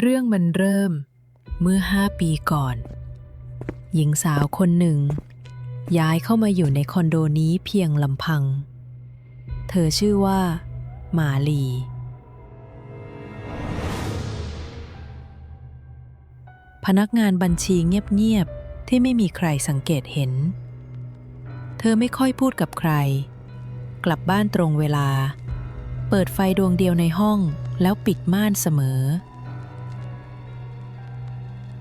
เรื่องมันเริ่มเมื่อห้าปีก่อน หญิงสาวคนหนึ่ง ย้ายเข้ามาอยู่ในคอนโดนี้เพียงลำพัง เธอชื่อว่า หมาลี พนักงานบัญชีเงียบๆ ที่ไม่มีใครสังเกตเห็น เธอไม่ค่อยพูดกับใคร กลับบ้านตรงเวลา เปิดไฟดวงเดียวในห้องแล้วปิดม่านเสมอ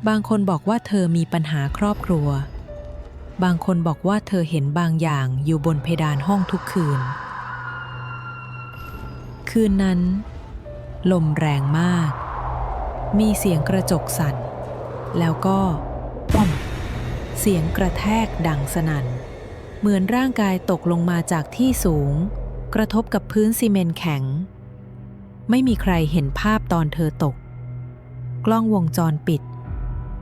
บางคนบอกว่าเธอมีปัญหาครอบครัว บางคนบอกว่าเธอเห็นบางอย่างอยู่บนเพดานห้องทุกคืน คืนนั้น ลมแรงมาก มีเสียงกระจกสั่น แล้วก็ป้อม เสียงกระแทกดังสนั่น เหมือนร่างกายตกลงมาจากที่สูง กระทบกับพื้นซีเมนต์แข็ง ไม่มีใครเห็นภาพตอนเธอตก กล้องวงจรปิด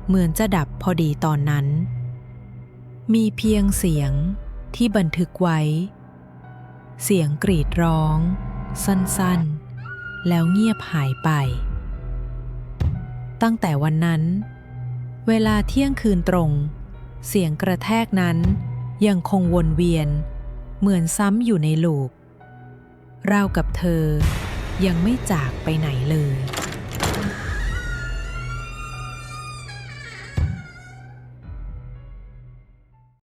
เหมือนจะดับพอดีตอนนั้น มีเพียงเสียงที่บันทึกไว้ เสียงกรีดร้อง สั้นๆ แล้วเงียบหายไป ตั้งแต่วันนั้น เวลาเที่ยงคืนตรง เสียงกระแทกนั้นยังคงวนเวียน เหมือนซ้ำอยู่ในลูปราวกับเธอยังไม่จากไปไหนเลย